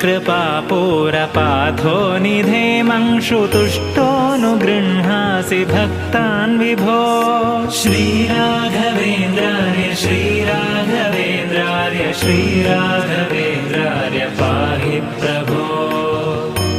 ऊर्जत्कृपापूरपाथो निधेमंशुतुष्टोऽनुगृह्णासि भक्तान् विभो। श्रीराघवेन्द्राय श्रीराघवेन्द्राय श्रीराघवेन्द्राय पाहि प्रभो।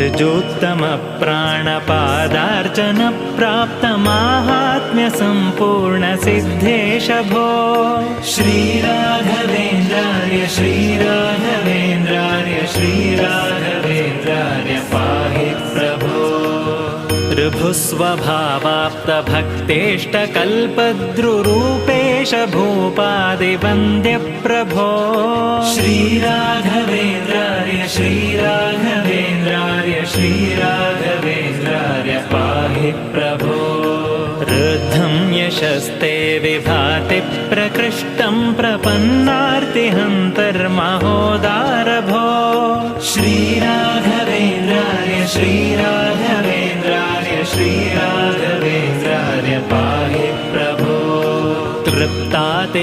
ऋजोत्तमप्राणपादार्चनप्राप्तमाहात्म्यसम्पूर्णसिद्धेश भो श्रीराघवेन्द्राय श्रीराघवेन्द्राय ऋभुस्वभावाप्तभक्तेष्टकल्पद्रुरूपेश भूपादिवन्द्यप्रभो। श्रीराघवेन्द्राय श्रीराघवेन्द्राय श्रीराघवेन्द्राय पाहि प्रभो। रुद्धं यशस्ते विभाति प्रकृष्टं प्रपन्नार्तिहन्तर्महोदारभो। श्रीराघवेन्द्राय श्रीराघवेन्द्राय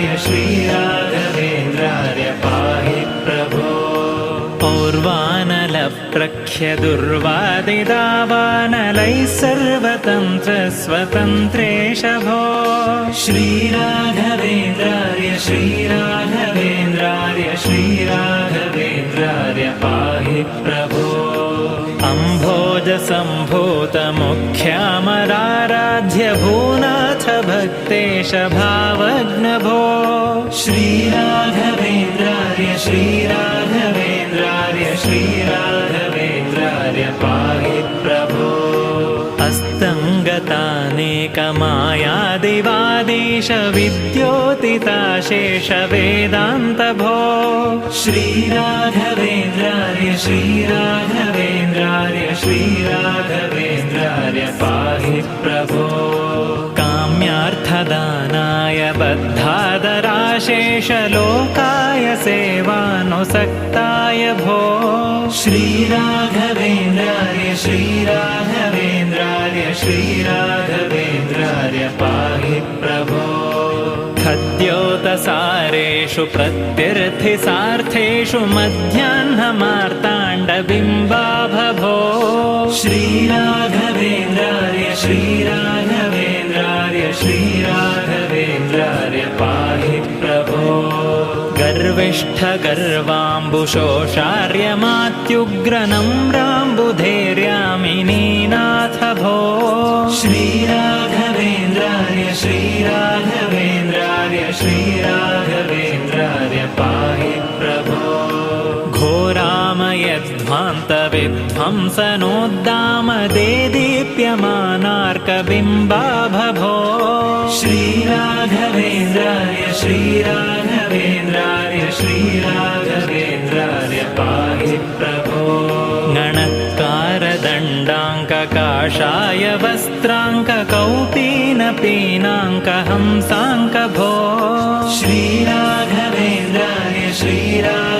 श्रीराघवेन्द्राय श्रीराघवेन्द्राय पाहि प्रभो। पौर्वानलप्रख्यदुर्वादिदावानलैः सर्वतन्त्रस्वतन्त्रेश भो श्रीराघवेन्द्राय श्रीराघवेन्द्राय श्रीराघवेन्द्राय पाहि प्रभो। अम्भोजसम्भूतमुख्यामराराध्य भूनाथ भक्तेश भावग्नभो श्रीराघवेन्द्राय श्रीराघवेन्द्राय श्रीराघवेन्द्राय पाहि प्रभो। अस्तङ्गतानेकमायादिवादेश विद्योतिताशेष वेदान्तभो श्रीराघवेन्द्राय श्रीराघवेन्द्राय श्रीराघवेन्द्राय पाहि प्रभो बद्धादराशेषलोकाय सेवानुसक्ताय भो। श्रीराघवेन्द्रार्य श्रीराघवेन्द्रार्य श्रीराघवेन्द्रार्य पाहि प्रभो। खद्योतसारेषु प्रत्यर्थिसार्थेषु मध्याह्नमार्ताण्डबिम्बाभभो। श्रीराघवेन्द्रार्य श्रीराघवेन्द्रार्य गर्विष्ठगर्वाम्बुशोषार्यमात्युग्रनम्राम्बुधैर्यामिनीनाथ भो श्रीराघवेन्द्रार्य श्रीराघवेन्द्रार्य श्रीराघवेन्द्रार्य पाहि प्रभो घोरामयध्वान्तविध्वंसनोद्दामदे श्रीराघवेन्द्राय श्रीराघवेन्द्राय श्रीराघवेन्द्राय पाहि प्रभो। गणत्कारदण्डाङ्ककाषाय वस्त्राङ्ककौपीनपीनाङ्कहंसाङ्कभो। श्रीराघवेन्द्राय श्रीराघवेन्द्राय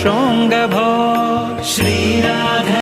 शृङ्गभो श्रीराधा